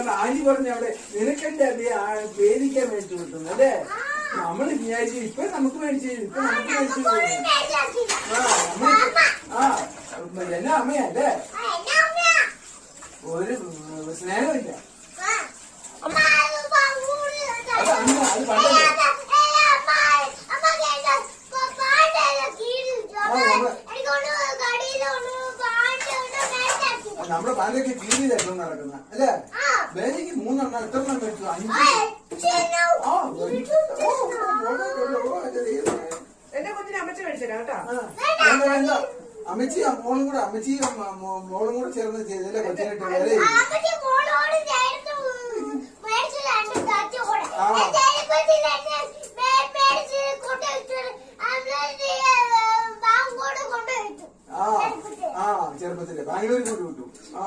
അതുകൊണ്ട് ആന്റി പറഞ്ഞ അവിടെ നിനക്കെന്റെ വേദിക്കാൻ മേടിച്ചു കൊടുക്കുന്നു അല്ലേ? നമ്മൾ വിചാരിച്ചു ഇപ്പൊ നമുക്ക് മേടിച്ചു ഇപ്പൊ നമുക്ക് മേടിച്ചു ആ എന്നാ അമ്മയല്ലേ? ഒരു സ്നേഹമില്ല. അത് അമ്മ അത് പണ്ടല്ലേ? നമ്മുടെ പാലൊക്കെ കീഴിലായിരുന്നു നടക്കുന്ന അല്ലേ? വേലയ്ക്ക് മൂന്നെണ്ണം എത്ര എണ്ണം മേടിച്ചു എന്റെ കൊച്ചിന് അമ്മച്ച മേടിച്ചരാ കേട്ടോ. അമ്മച്ചി മോളും കൂടെ അമ്മച്ചി മോളും കൂടെ ചേർന്ന് ചെയ്തല്ലേ കൊച്ചിനായിട്ട് വേല ആ ചെറുപ്പത്തിൽ. ബാംഗ്ലൂരിൽ കൊണ്ട് വിട്ടു. ആ.